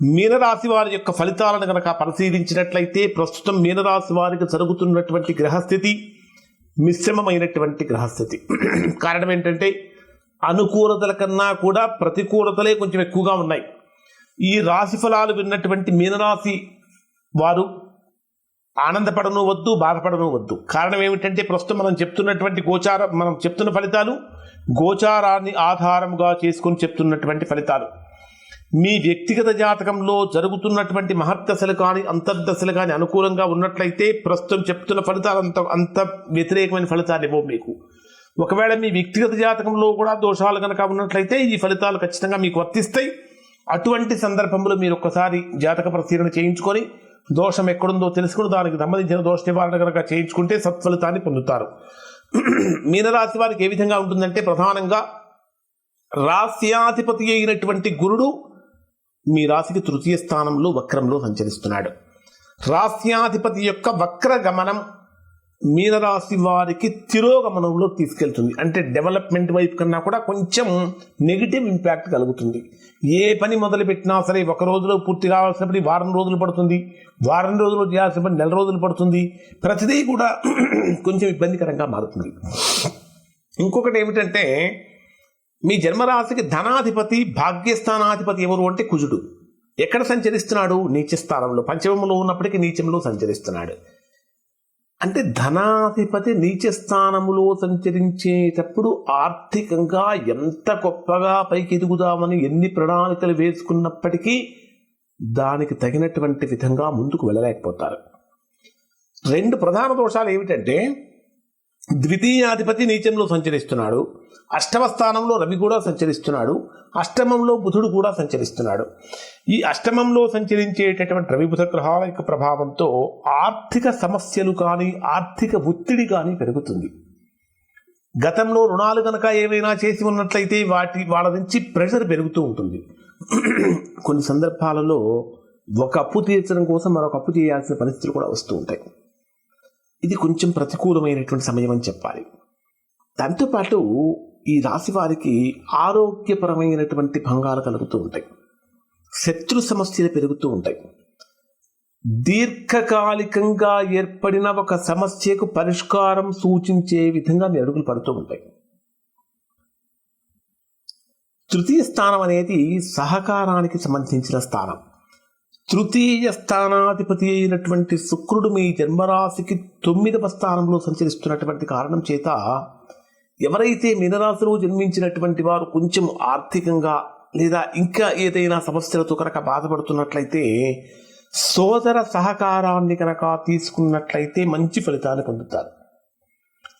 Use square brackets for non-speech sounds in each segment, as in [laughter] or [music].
మీనరాశి వారి యొక్క ఫలితాలను కనుక పరిశీలించినట్లయితే ప్రస్తుతం మీనరాశి వారికి జరుగుతున్నటువంటి గ్రహస్థితి మిశ్రమమైనటువంటి గ్రహస్థితి. [clears throat] కారణం ఏంటంటే అనుకూలతల కన్నా కూడా ప్రతికూలతలే కొంచెం ఎక్కువగా ఉన్నాయి. ఈ రాశి ఫలాలు విన్నటువంటి మీనరాశి వారు ఆనందపడను వద్దు బాధపడను వద్దు. కారణం ఏమిటంటే ప్రస్తుతం మనం చెప్తున్నటువంటి గోచార మనం చెప్తున్న ఫలితాలు గోచారాన్ని ఆధారంగా చేసుకొని చెప్తున్నటువంటి ఫలితాలు. మీ వ్యక్తిగత జాతకంలో జరుగుతున్నటువంటి మహర్దశలు కానీ అంతర్దశలు కానీ అనుకూలంగా ఉన్నట్లయితే ప్రస్తుతం చెప్తున్న ఫలితాలు అంత అంత వ్యతిరేకమైన ఫలితాలు ఇవ్వవు మీకు. ఒకవేళ మీ వ్యక్తిగత జాతకంలో కూడా దోషాలు కనుక ఉన్నట్లయితే ఈ ఫలితాలు ఖచ్చితంగా మీకు వర్తిస్తాయి. అటువంటి సందర్భంలో మీరు ఒక్కసారి జాతక పరిశీలన చేయించుకొని దోషం ఎక్కడుందో తెలుసుకుని దానికి సంబంధించిన దోష నివారణ కనుక చేయించుకుంటే సత్ఫలితాన్ని పొందుతారు. మీనరాశి వారికి ఏ విధంగా ఉంటుందంటే ప్రధానంగా రాస్యాధిపతి అయినటువంటి గురుడు మీ రాశికి తృతీయ స్థానంలో వక్రంలో సంచరిస్తున్నాడు. రాస్యాధిపతి యొక్క వక్ర గమనం మీనరాశి వారికి తిరోగమనంలో తీసుకెళ్తుంది. అంటే డెవలప్మెంట్ వైపు కన్నా కూడా కొంచెం నెగిటివ్ ఇంపాక్ట్ కలుగుతుంది. ఏ పని మొదలుపెట్టినా సరే ఒక రోజులో పూర్తి కావాల్సినప్పుడు వారం రోజులు పడుతుంది. వారం రోజులు చేయాల్సిన పని నెల రోజులు పడుతుంది. ప్రతిదీ కూడా కొంచెం ఇబ్బందికరంగా మారుతుంది. ఇంకొకటి ఏమిటంటే మీ జన్మరాశికి ధనాధిపతి భాగ్యస్థానాధిపతి ఎవరు అంటే కుజుడు. ఎక్కడ సంచరిస్తున్నాడు? నీచ స్థానంలో. పంచమంలో ఉన్నప్పటికీ నీచంలో సంచరిస్తున్నాడు. అంటే ధనాధిపతి నీచ స్థానములో సంచరించేటప్పుడు ఆర్థికంగా ఎంత గొప్పగా పైకి ఎదుగుదామని ఎన్ని ప్రణాళికలు వేసుకున్నప్పటికీ దానికి తగినటువంటి విధంగా ముందుకు వెళ్ళలేకపోతారు. రెండు ప్రధాన దోషాలు ఏమిటంటే ద్వితీయాధిపతి నీచంలో సంచరిస్తున్నాడు. అష్టమ స్థానంలో రవి కూడా సంచరిస్తున్నాడు. అష్టమంలో బుధుడు కూడా సంచరిస్తున్నాడు. ఈ అష్టమంలో సంచరించేటటువంటి రవి బుధ గ్రహాల యొక్క ప్రభావంతో ఆర్థిక సమస్యలు కానీ ఆర్థిక ఒత్తిడి కానీ పెరుగుతుంది. గతంలో రుణాలు కనుక ఏమైనా చేసి ఉన్నట్లయితే వాటి వాళ్ళ నుంచి ప్రెషర్ పెరుగుతూ ఉంటుంది. కొన్ని సందర్భాలలో ఒక అప్పు తీర్చడం కోసం మరొక అప్పు చేయాల్సిన పరిస్థితులు కూడా వస్తూ ఉంటాయి. ఇది కొంచెం ప్రతికూలమైనటువంటి సమయం అని చెప్పాలి. దాంతోపాటు ఈ రాశి వారికి ఆరోగ్యపరమైనటువంటి భంగాలు కలుగుతూ ఉంటాయి. శత్రు సమస్యలు పెరుగుతూ ఉంటాయి. దీర్ఘకాలికంగా ఏర్పడిన ఒక సమస్యకు పరిష్కారం సూచించే విధంగా మీ అడుగులు పడుతూ ఉంటాయి. తృతీయ స్థానం అనేది సహకారానికి సంబంధించిన స్థానం. తృతీయ స్థానాధిపతి అయినటువంటి శుక్రుడు మీ జన్మరాశికి తొమ్మిదవ స్థానంలో సంచరిస్తున్నటువంటి కారణం చేత ఎవరైతే మీనరాశిలో జన్మించినటువంటి వారు కొంచెం ఆర్థికంగా లేదా ఇంకా ఏదైనా సమస్యలతో కనుక బాధపడుతున్నట్లయితే సోదర సహకారాన్ని కనుక తీసుకున్నట్లయితే మంచి ఫలితాన్ని పొందుతారు.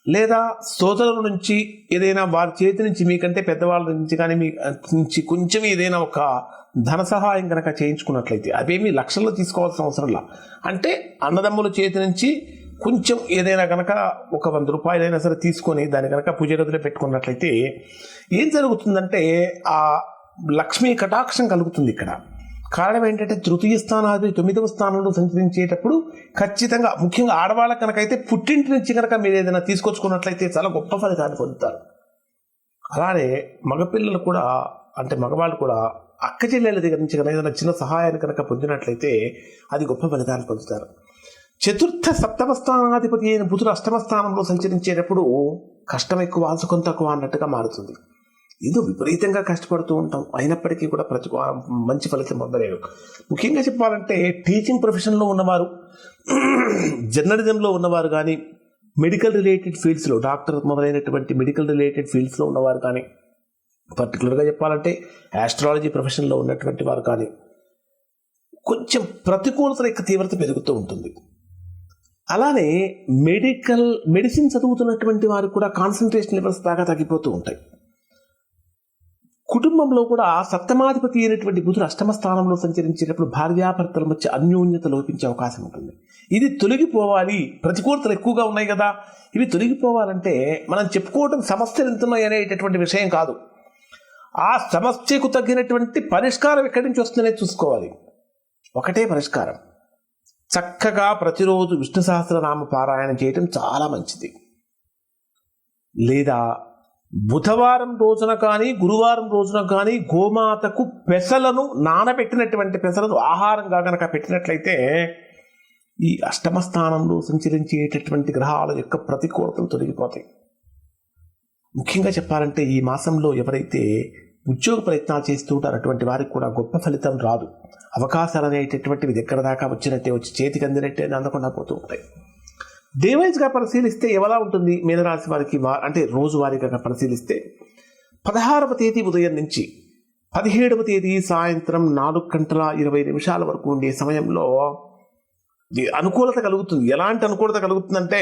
లేదా సోదరుల నుంచి ఏదైనా వారి చేతి నుంచి మీకంటే పెద్దవాళ్ళ నుంచి కానీ మీ నుంచి కొంచెం ఏదైనా ఒక ధన సహాయం కనుక చేయించుకున్నట్లయితే అవేమి లక్షల్లో తీసుకోవాల్సిన అవసరంలా అంటే అన్నదమ్ముల చేతి నుంచి కొంచెం ఏదైనా కనుక ఒక వంద రూపాయలైనా సరే తీసుకొని దాన్ని కనుక పూజ గదిలో పెట్టుకున్నట్లయితే ఏం జరుగుతుందంటే ఆ లక్ష్మీ కటాక్షం కలుగుతుంది ఇక్కడ. కారణం ఏంటంటే తృతీయ స్థానాది తొమ్మిదవ స్థానంలో సంచరించేటప్పుడు ఖచ్చితంగా ముఖ్యంగా ఆడవాళ్ళ కనుకైతే పుట్టింటి నుంచి కనుక మీరు ఏదైనా తీసుకొచ్చుకున్నట్లయితే చాలా గొప్ప ఫలితాన్ని పొందుతారు. అలానే మగపిల్లలు కూడా అంటే మగవాళ్ళు కూడా అక్క చెల్లెల దగ్గర నుంచి కనుక ఏదైనా చిన్న సహాయాన్ని కనుక పొందినట్లయితే అది గొప్ప ఫలితాన్ని పొందుతారు. చతుర్థ సప్తమ స్థానాధిపతి అయిన బుధుడు అష్టమ స్థానంలో సంచరించేటప్పుడు కష్టం ఎక్కువ సుఖం తక్కువ అన్నట్టుగా మారుతుంది. ఏదో విపరీతంగా కష్టపడుతూ ఉంటాం. అయినప్పటికీ కూడా ప్రతి మంచి ఫలితం పొందలేరు. ముఖ్యంగా చెప్పాలంటే టీచింగ్ ప్రొఫెషన్లో ఉన్నవారు జర్నలిజంలో ఉన్నవారు కానీ మెడికల్ రిలేటెడ్ ఫీల్డ్స్లో డాక్టర్ మొదలైనటువంటి మెడికల్ రిలేటెడ్ ఫీల్డ్స్లో ఉన్నవారు కానీ పర్టికులర్గా చెప్పాలంటే యాస్ట్రాలజీ ప్రొఫెషన్లో ఉన్నటువంటి వారు కానీ కొంచెం ప్రతికూలత యొక్క తీవ్రత పెరుగుతూ ఉంటుంది. అలానే మెడికల్ మెడిసిన్ చదువుతున్నటువంటి వారు కూడా కాన్సన్ట్రేషన్ లెవెల్స్ బాగా తగ్గిపోతూ ఉంటాయి. కుటుంబంలో కూడా సప్తమాధిపతి అయినటువంటి బుధుడు అష్టమ స్థానంలో సంచరించేటప్పుడు భార్యాభర్తల మధ్య అన్యోన్యత లోపించే అవకాశం ఉంటుంది. ఇది తొలగిపోవాలి ప్రతికూలతలు ఎక్కువగా ఉన్నాయి కదా. ఇవి తొలగిపోవాలంటే మనం చెప్పుకోవడం సమస్యలు ఎంతున్నాయి అనేటటువంటి విషయం కాదు. ఆ సమస్యకు తగినటువంటి పరిష్కారం ఎక్కడి నుంచి వస్తుందనే చూసుకోవాలి. ఒకటే పరిష్కారం. చక్కగా ప్రతిరోజు విష్ణు సహస్రనామ పారాయణం చేయటం చాలా మంచిది. లేదా బుధవారం రోజున కానీ గురువారం రోజున కానీ గోమాతకు పెసలను నానబెట్టినటువంటి పెసలను ఆహారంగా కనుక పెట్టినట్లయితే ఈ అష్టమ స్థానంలో సంచరించేటటువంటి గ్రహాల యొక్క ప్రతికూలతలు తొలగిపోతాయి. ముఖ్యంగా చెప్పాలంటే ఈ మాసంలో ఎవరైతే ఉద్యోగ ప్రయత్నాలు చేస్తూ ఉంటారో అటువంటి వారికి కూడా గొప్ప ఫలితం రాదు. అవకాశాలు అనేటటువంటివి దగ్గర దాకా వచ్చినట్టే వచ్చి చేతికి అందినట్టే అందకుండా పోతూ ఉంటాయి. డేవైజ్గా పరిశీలిస్తే ఎలా ఉంటుంది? మీనరాశి వారికి అంటే రోజువారీగా పరిశీలిస్తే పదహారవ తేదీ ఉదయం నుంచి పదిహేడవ తేదీ సాయంత్రం నాలుగు గంటల ఇరవై నిమిషాల వరకు ఉండే సమయంలో అనుకూలత కలుగుతుంది. ఎలాంటి అనుకూలత కలుగుతుందంటే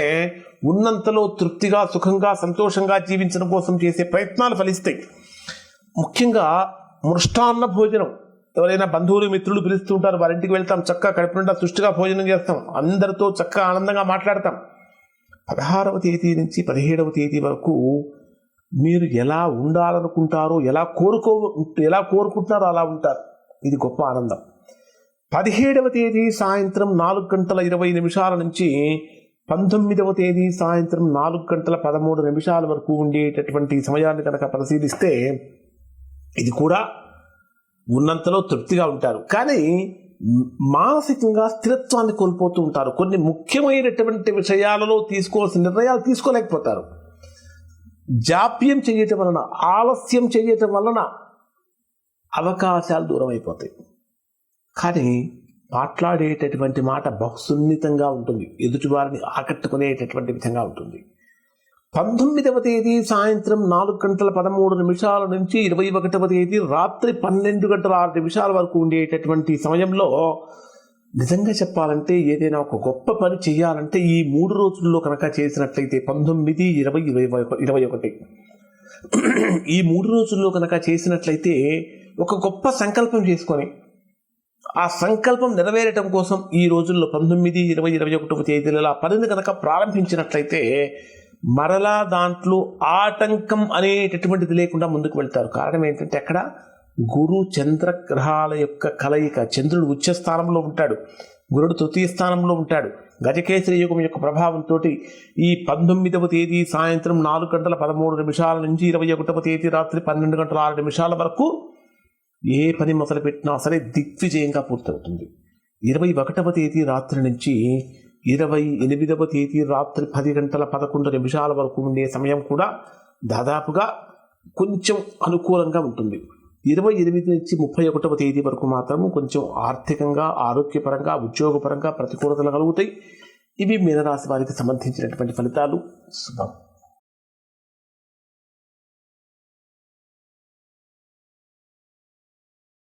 ఉన్నంతలో తృప్తిగా సుఖంగా సంతోషంగా జీవించడం కోసం చేసే ప్రయత్నాలు ఫలిస్తాయి. ముఖ్యంగా మృష్టాన్న భోజనం. ఎవరైనా బంధువులు మిత్రులు పిలుస్తూ ఉంటారు వారింటికి వెళ్తాం చక్కగా కడుపు నిండా సుష్టిగా భోజనం చేస్తాం అందరితో చక్కగా ఆనందంగా మాట్లాడతాం. పదహారవ తేదీ నుంచి పదిహేడవ తేదీ వరకు మీరు ఎలా ఉండాలనుకుంటారో ఎలా కోరుకో ఎలా కోరుకుంటున్నారో అలా ఉంటారు. ఇది గొప్ప ఆనందం. పదిహేడవ తేదీ సాయంత్రం నాలుగు గంటల ఇరవై నిమిషాల నుంచి పంతొమ్మిదవ తేదీ సాయంత్రం నాలుగు గంటల పదమూడు నిమిషాల వరకు ఉండేటటువంటి సమయాన్ని కనుక పరిశీలిస్తే ఇది కూడా ఉన్నంతలో తృప్తిగా ఉంటారు. కానీ మానసికంగా స్థిరత్వాన్ని కోల్పోతూ ఉంటారు. కొన్ని ముఖ్యమైనటువంటి విషయాలలో తీసుకోవాల్సిన నిర్ణయాలు తీసుకోలేకపోతారు. జాప్యం చేయటం వలన ఆలస్యం చేయటం వలన అవకాశాలు దూరం అయిపోతాయి కానీ మాట్లాడేటటువంటి మాట బహుసున్నితంగా ఉంటుంది. ఎదుటివారిని ఆకట్టుకునేటటువంటి విధంగా ఉంటుంది. పంతొమ్మిదవ తేదీ సాయంత్రం నాలుగు గంటల పదమూడు నిమిషాల నుంచి ఇరవై ఒకటవ తేదీ రాత్రి పన్నెండు గంటల ఆరు నిమిషాల వరకు ఉండేటటువంటి సమయంలో నిజంగా చెప్పాలంటే ఏదైనా ఒక గొప్ప పని చేయాలంటే ఈ మూడు రోజుల్లో కనుక చేసినట్లయితే పంతొమ్మిది ఇరవై ఇరవై ఇరవై ఒకటి. ఈ మూడు రోజుల్లో కనుక చేసినట్లయితే ఒక గొప్ప సంకల్పం చేసుకొని ఆ సంకల్పం నెరవేరటం కోసం ఈ రోజుల్లో పంతొమ్మిది ఇరవై ఇరవై ఒకటవ తేదీలలో ఆ పనిని కనుక ప్రారంభించినట్లయితే మరలా దాంట్లో ఆటంకం అనేటటువంటిది లేకుండా ముందుకు వెళ్తారు. కారణం ఏంటంటే అక్కడ గురు చంద్ర గ్రహాల యొక్క కలయిక చంద్రుడు ఉచ్చ స్థానంలో ఉంటాడు గురుడు తృతీయ స్థానంలో ఉంటాడు. గజకేసరి యుగం యొక్క ప్రభావంతో ఈ పంతొమ్మిదవ తేదీ సాయంత్రం నాలుగు గంటల పదమూడు నిమిషాల నుంచి ఇరవై ఒకటవ తేదీ రాత్రి పన్నెండు గంటల ఆరు నిమిషాల వరకు ఏ పని మొదలుపెట్టినా సరే దిగ్విజయంగా పూర్తవుతుంది. ఇరవై ఒకటవ తేదీ రాత్రి నుంచి ఇరవై ఎనిమిదవ తేదీ రాత్రి పది గంటల పదకొండు నిమిషాల వరకు ఉండే సమయం కూడా దాదాపుగా కొంచెం అనుకూలంగా ఉంటుంది. ఇరవై ఎనిమిది నుంచి ముప్పై ఒకటవ తేదీ వరకు మాత్రం కొంచెం ఆర్థికంగా ఆరోగ్యపరంగా ఉద్యోగపరంగా ప్రతికూలతలు కలుగుతాయి. ఇవి మీనరాశి వారికి సంబంధించినటువంటి ఫలితాలు. శుభం.